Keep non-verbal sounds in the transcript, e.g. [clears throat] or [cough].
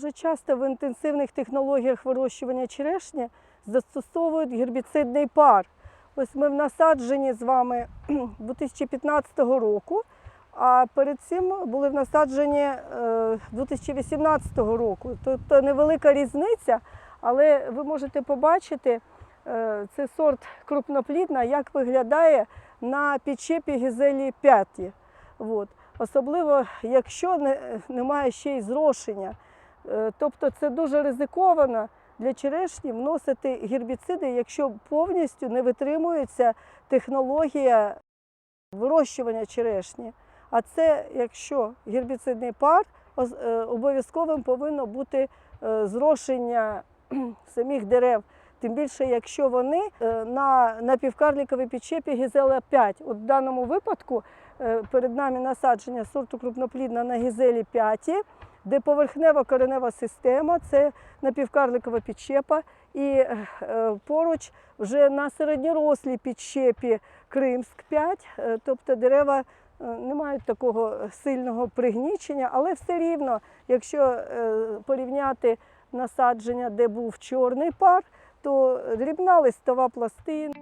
Дуже часто в інтенсивних технологіях вирощування черешні застосовують гербіцидний пар. Ось ми в насадженні з вами [clears throat] 2015 року, а перед цим були в насадженні е, 2018 року. Тобто невелика різниця, але ви можете побачити, е, це сорт крупноплідна, як виглядає на підчепі гізелі 5. От. Особливо, якщо не, немає ще й зрошення. Е, Тобто це дуже ризиковано для черешні вносити гербіциди, якщо повністю не витримується технологія вирощування черешні. А це якщо гербіцидний пар, е, обов'язковим повинно бути е, зрошення [clears throat] самих дерев. Тим більше, якщо вони на напівкарліковій підчепі гізела 5. От в даному випадку перед нами насадження сорту крупноплідна на гізелі 5, де поверхнева коренева система це напівкарликова підчепа, і е, поруч вже на середньорослій підчепі Кримськ 5, е, тобто дерева е, не мають такого сильного пригнічення, але все рівно, якщо порівняти насадження, де був чорний пар, то дрібна листова пластина.